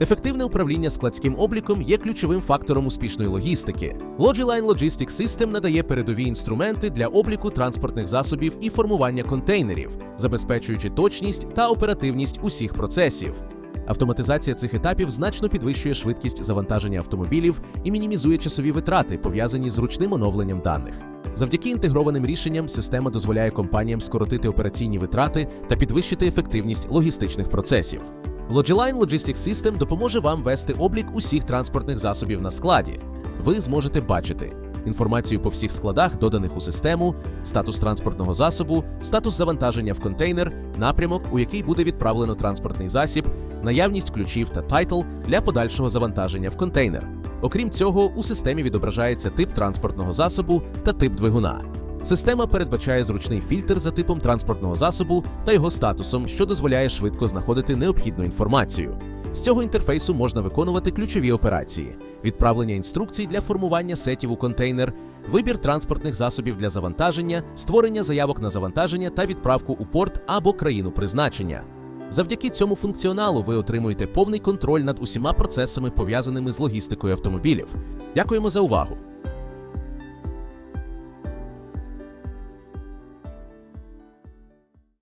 Ефективне управління складським обліком є ключовим фактором успішної логістики. Logiline Logistics System надає передові інструменти для обліку транспортних засобів і формування контейнерів, забезпечуючи точність та оперативність усіх процесів. Автоматизація цих етапів значно підвищує швидкість завантаження автомобілів і мінімізує часові витрати, пов'язані з ручним оновленням даних. Завдяки інтегрованим рішенням система дозволяє компаніям скоротити операційні витрати та підвищити ефективність логістичних процесів. Logiline Logistics System допоможе вам вести облік усіх транспортних засобів на складі. Ви зможете бачити інформацію по всіх складах, доданих у систему, статус транспортного засобу, статус завантаження в контейнер, напрямок, у який буде відправлено транспортний засіб, наявність ключів та тайтл для подальшого завантаження в контейнер. Окрім цього, у системі відображається тип транспортного засобу та тип двигуна. Система передбачає зручний фільтр за типом транспортного засобу та його статусом, що дозволяє швидко знаходити необхідну інформацію. З цього інтерфейсу можна виконувати ключові операції: відправлення інструкцій для формування сетів у контейнер, вибір транспортних засобів для завантаження, створення заявок на завантаження та відправку у порт або країну призначення. Завдяки цьому функціоналу ви отримуєте повний контроль над усіма процесами, пов'язаними з логістикою автомобілів. Дякуємо за увагу!